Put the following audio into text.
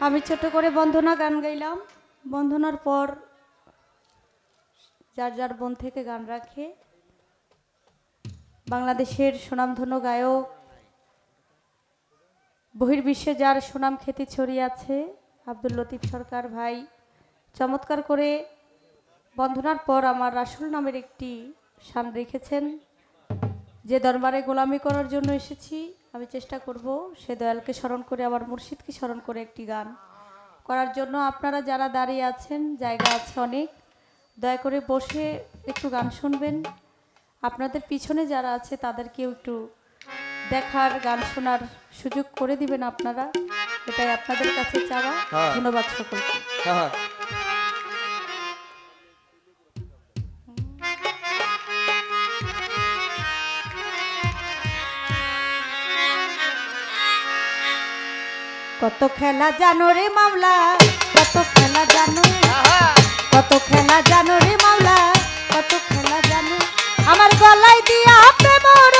আমি ছোট করে বন্ধনা গান গাইলাম। বন্ধনার পর যার যার বোন থেকে গান রাখে। বাংলাদেশের সুনামধন্য গায়ক, বহির্বিশ্বে যার সুনাম খ্যাতি ছড়িয়ে আছে, আব্দুল লতিফ সরকার ভাই। চমৎকার করে বন্ধনার পর আমার রাসুল নামের একটি শান রেখেছেন। যে দরবারে গোলামি করার জন্য এসেছি। আমি চেষ্টা করব সে দয়ালকে স্মরণ করে আমার মুর্শিদকে স্মরণ করে একটি গান করার জন্য। আপনারা যারা দাঁড়িয়ে আছেন জায়গা আছে অনেক দয়া করে বসে একটু গান শুনবেন। আপনাদের পিছনে যারা আছে তাদেরকেও একটু দেখার গান শোনার সুযোগ করে দিবেন আপনারা। এটাই আপনাদের কাছে চাওয়া। হ্যাঁ। ধন্যবাদ সকলকে। কত খেলা জানো রে মামলা কত খেলা জানো। কত খেলা জানো রে মামলা কত খেলা জানো। আমার গলায় দিয়া প্রেমর